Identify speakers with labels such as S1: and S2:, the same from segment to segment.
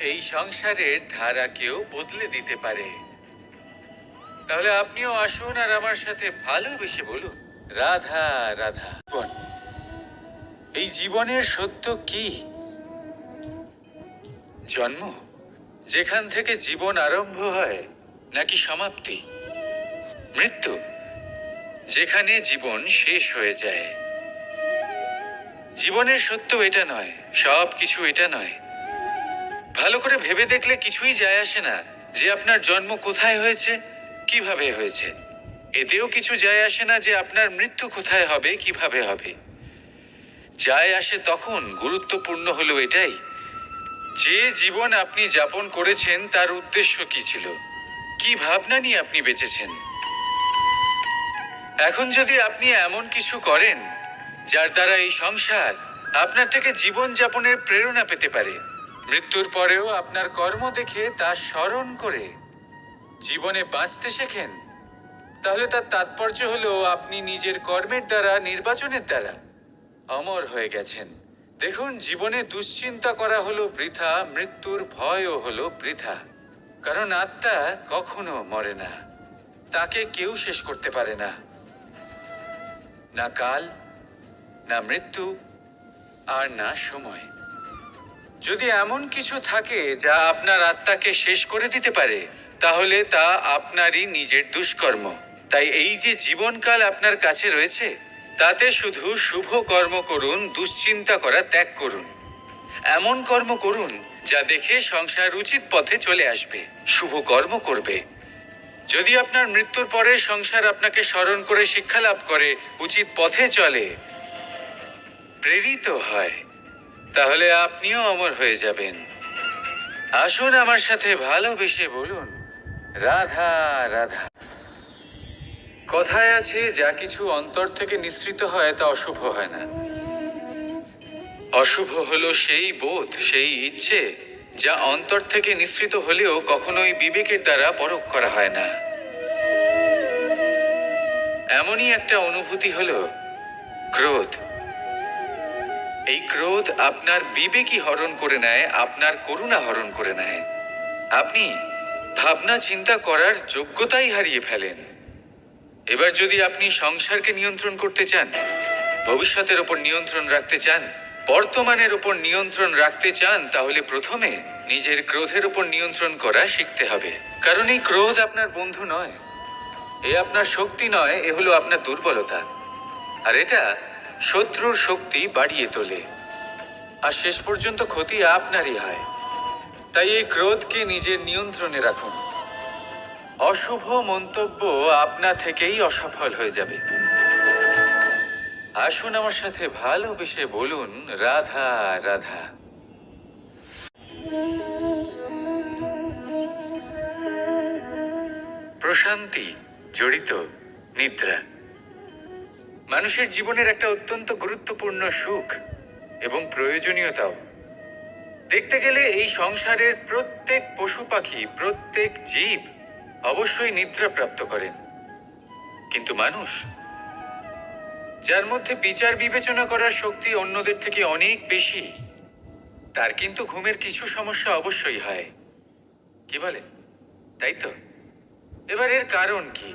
S1: এই সংসারের ধারাকেও বদলে দিতে পারে। তাহলে আপনিও আসুন আর আমার সাথে ভালোবেসে বলুন। রাধা রাধা। এই জীবনের সত্য কি? জন্ম? যেখান থেকে জীবন আরম্ভ হয়, নাকি সমাপ্তি? মৃত্যু? যেখানে জীবন শেষ হয়ে যায়। জীবনের সত্য এটা নয় সব কিছু এটা নয়। ভালো করে ভেবে দেখলে কিছুই যায় আসে না। যে আপনার জন্ম কোথায় হয়েছে, কীভাবে হয়েছে? এতেও কিছু যায় আসে না যে আপনার মৃত্যু কোথায় হবে, কীভাবে হবে। যায় আসে তখন গুরুত্বপূর্ণ হলো এটাই, যে জীবন আপনি যাপন করেছেন তার উদ্দেশ্য কি ছিল? কি ভাবনা নিয়ে আপনি বেঁচেছেন? এখন যদি আপনি এমন কিছু করেন, যার দ্বারা এই সংসার আপনার থেকে জীবন যাপনের প্রেরণা পেতে পারে মৃত্যুর পরেও আপনার কর্ম দেখে তা স্মরণ করে জীবনে বাঁচতে শেখেন। তাহলে তার তাৎপর্য হলো আপনি নিজের কর্মের দ্বারা, নির্বাচনের দ্বারা অমর হয়ে গেছেন। দেখুন, জীবনে দুশ্চিন্তা করা হলো বৃথা, মৃত্যুর ভয়ও হলো বৃথা। কারণ আত্মা কখনো মরে না। তাকে কেউ শেষ করতে পারে না। না কাল, না মৃত্যু, আর না সময়। যদি এমন কিছু থাকে যা আপনার আত্মাকে শেষ করে দিতে পারে, তাহলে তা আপনারই নিজের দুষ্কর্ম। তাই এই যে জীবনকাল আপনার কাছে রয়েছে, তাতে শুধু শুভ কর্ম করুন, দুশ্চিন্তা করা ত্যাগ করুন। এমন কর্ম করুন যা দেখে সংসার উচিত পথে চলে আসবে, শুভ কর্ম করবে। যদি আপনার মৃত্যুর পরে সংসার আপনাকে স্মরণ করে শিক্ষা লাভ করে, উচিত পথে চলে। প্রেরিত হয়। তাহলে আপনিও অমর হয়ে যাবেন। আসুন আমার সাথে ভালোবেসে বলুন, রাধা রাধা। কথায় আছে, যা কিছু অন্তর থেকে নিঃসৃত হয়, তা অশুভ হয় না। অশুভ হলো সেই বোধ, সেই ইচ্ছে, যা অন্তর থেকে নিঃসৃত হলেও কখনোই বিবেকের দ্বারা পরখ করা হয় না। এমনই একটা অনুভূতি হলো, ক্রোধ। এই ক্রোধ আপনার বিবেকই হরণ করে নেয়, আপনার করুণা হরণ করে নেয়। আপনি ভাবনা চিন্তা করার যোগ্যতাই হারিয়ে ফেলেন। এবার যদি আপনি সংসারকে নিয়ন্ত্রণ করতে চান, ভবিষ্যতের ওপর নিয়ন্ত্রণ রাখতে চান, বর্তমানের ওপর নিয়ন্ত্রণ রাখতে চান, তাহলে প্রথমে নিজের ক্রোধের ওপর নিয়ন্ত্রণ করা শিখতে হবে। কারণ এই ক্রোধ আপনার বন্ধু নয়, এ আপনার শক্তি নয়, এ হলো আপনার দুর্বলতা। আর এটা শত্রুর শক্তি বাড়িয়ে তোলে। আর শেষ পর্যন্ত ক্ষতি আপনারই হয়। তাই এই ক্রোধকে নিজের নিয়ন্ত্রণে রাখুন। অশুভ মন্তব্য আপনা থেকেই অসফল হয়ে যাবে। আসুন আমার সাথে ভালোবেসে বলুন, রাধা রাধা। প্রশান্তি, জড়িত, নিদ্রা। মানুষের জীবনের একটা অত্যন্ত গুরুত্বপূর্ণ সুখ এবং প্রয়োজনীয়তাও। দেখতে গেলে এই সংসারের প্রত্যেক পশু পাখি, প্রত্যেক জীব অবশ্যই নিদ্রা প্রাপ্ত করেন। কিন্তু মানুষ, যার মধ্যে বিচার বিবেচনা করার শক্তি অন্যদের থেকে অনেক বেশি, তার কিন্তু ঘুমের কিছু সমস্যা অবশ্যই হয়। কি বলেন তাই তো? এবার এর কারণ কি?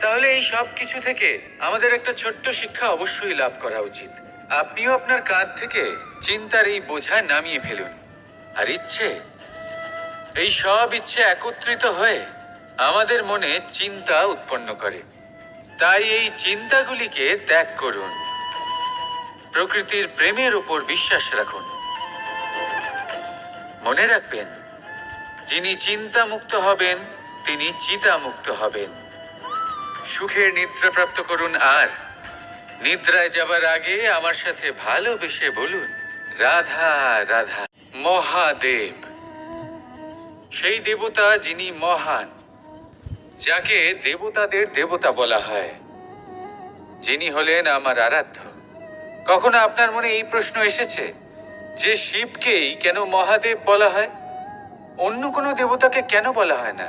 S1: তাহলে এই সব কিছু থেকে আমাদের একটা ছোট্ট শিক্ষা অবশ্যই লাভ করা উচিত। আপনিও আপনার কাঁধ থেকে চিন্তার এই বোঝা নামিয়ে ফেলুন। আর ইচ্ছে? এই সব ইচ্ছে একত্রিত হয়ে আমাদের মনে চিন্তা উৎপন্ন করে। তাই এই চিন্তাগুলিকে ত্যাগ করুন। প্রকৃতির প্রেমের উপর বিশ্বাস রাখুন। মনে রাখবেন, যিনি চিন্তা মুক্ত হবেন, তিনি চিতা মুক্ত হবেন। সুখের নিদ্রা প্রাপ্ত করুন আর। নিদ্রায় যাবার আগে আমার সাথে ভালোবেসে বলুন, রাধা রাধা, মহাদেব। সেই দেবতা যিনি মহান, যাকে দেবতাদের দেবতা বলা হয়, যিনি হলেন আমার আরাধ্য। কখনো আপনার মনে এই প্রশ্ন এসেছে যে শিবকেই কেন মহাদেব বলা হয়? অন্য কোনো দেবতাকে কেন বলা হয় না?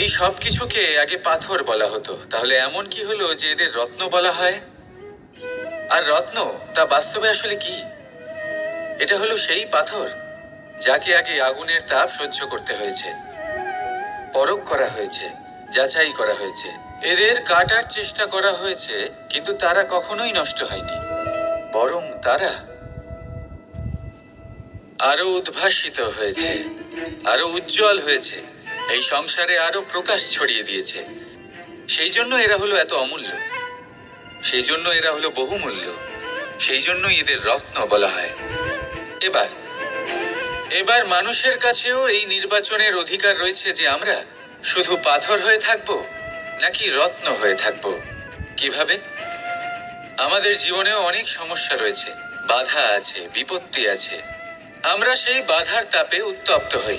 S1: এই সব কিছুকে আগে পাথর বলা হতো। তাহলে এমন কি হলো যে এদের রত্ন বলা হয়? আর রত্ন, তা বাস্তবে আসলে কি? এটা হলো সেই পাথর যাকে আগে আগুনের তাপ সহ্য করতে হয়েছে, পরখ করা হয়েছে, যাচাই করা হয়েছে। এদের কাটার চেষ্টা করা হয়েছে, কিন্তু তারা কখনোই নষ্ট হয়নি, বরং তারা আরও উদ্ভাসিত হয়েছে, আরও উজ্জ্বল হয়েছে। এই সংসারে আরও প্রকাশ ছড়িয়ে দিয়েছে। সেই জন্য এরা হলো এত অমূল্য। সেই জন্য এরা হলো বহুমূল্য। সেই জন্য এদের রত্ন বলা হয়। এবার এবার মানুষের কাছেও এই নির্বাচনের অধিকার রয়েছে যে আমরা শুধু পাথর হয়ে থাকব নাকি রত্ন হয়ে থাকব। কীভাবে? আমাদের জীবনেও অনেক সমস্যা রয়েছে। বাধা আছে, বিপত্তি আছে। আমরা সেই বাধার তাপে উত্তপ্ত হই।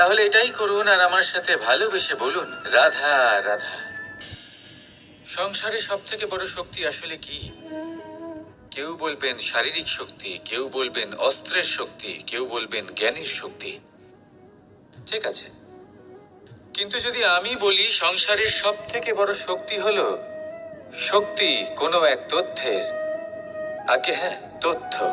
S1: তাহলে এটাই করুন আর আমার সাথে ভালোবেসে বলুন। রাধা রাধা। সংসারে সব থেকে বড় শক্তি আসলে কি? কেউ বলবেন শারীরিক শক্তি, কেউ বলবেন অস্ত্রের শক্তি, কেউ বলবেন জ্ঞানের শক্তি। ঠিক আছে। কিন্তু যদি আমি বলি সংসারের সব থেকে বড় শক্তি হলো শক্তি কোনো এক তথ্যের। আগে হ্যাঁ তথ্য।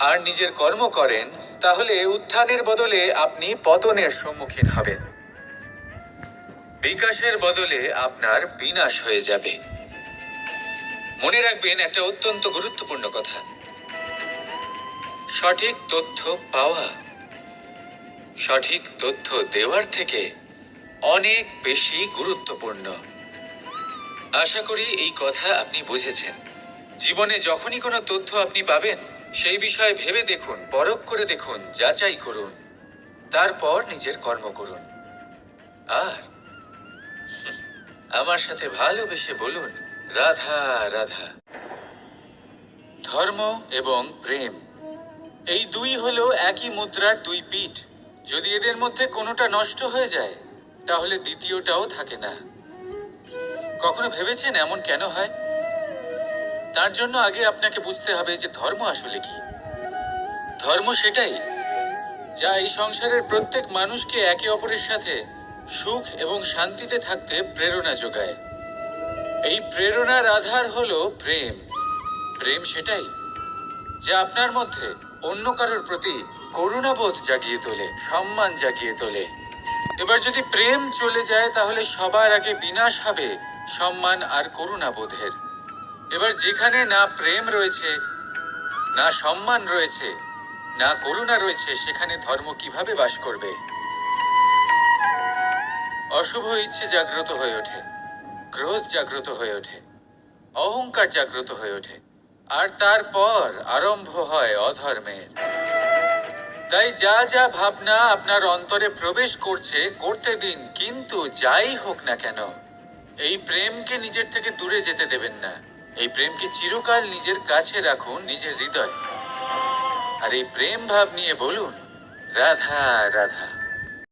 S1: আর নিজের কর্ম করেন, তাহলে উত্থানের বদলে আপনি পতনের সম্মুখীন হবেন। বিকাশের বদলে আপনার বিনাশ হয়ে যাবে। মনে রাখবেন, একটা অত্যন্ত গুরুত্বপূর্ণ কথা। সঠিক তথ্য পাওয়া, সঠিক তথ্য দেওয়ার থেকে অনেক বেশি গুরুত্বপূর্ণ। আশা করি এই কথা আপনি বুঝেছেন। জীবনে যখনই কোনো তথ্য আপনি পাবেন সেই বিষয়ে ভেবে দেখুন, পরখ করে দেখুন, যাচাই করুন। তারপর নিজের কর্ম করুন। আর আমার সাথে ভালোবেসে বলুন, রাধা রাধা। ধর্ম এবং প্রেম, এই দুই হলো একই মুদ্রার দুই পিঠ। যদি এদের মধ্যে কোনোটা নষ্ট হয়ে যায়, তাহলে দ্বিতীয়টাও থাকে না। কখনো ভেবেছেন এমন কেন হয়? তার জন্য আগে আপনাকে বুঝতে হবে যে ধর্ম আসলে কি। ধর্ম সেটাই যা এই সংসারের প্রত্যেক মানুষকে একে অপরের সাথে সুখ এবং শান্তিতে থাকতে প্রেরণা যোগায়। এই প্রেরণার আধার হলো প্রেম। প্রেম সেটাই যা আপনার মধ্যে অন্য কারোর প্রতি করুণাবোধ জাগিয়ে তোলে, সম্মান জাগিয়ে তোলে। এবার যদি প্রেম চলে যায়, তাহলে সবার আগে বিনাশ হবে সম্মান আর করুণাবোধের। এবার যেখানে না প্রেম রয়েছে, না সম্মান রয়েছে, না করুণা রয়েছে, সেখানে ধর্ম কীভাবে বাস করবে? অশুভ ইচ্ছে জাগ্রত হয়ে ওঠে, ক্রোধ জাগ্রত হয়ে ওঠে, অহংকার জাগ্রত হয়ে ওঠে, আর তারপর আরম্ভ হয় অধর্মের। তাই যা যা ভাবনা আপনার অন্তরে প্রবেশ করছে, করতে দিন, কিন্তু যাই হোক না কেন, এই প্রেমকে নিজের থেকে দূরে যেতে দেবেন না। এই প্রেমকে চিরকাল নিজের কাছে রাখুন, নিজের হৃদয়। আর এই প্রেম ভাব নিয়ে বলুন, রাধা রাধা।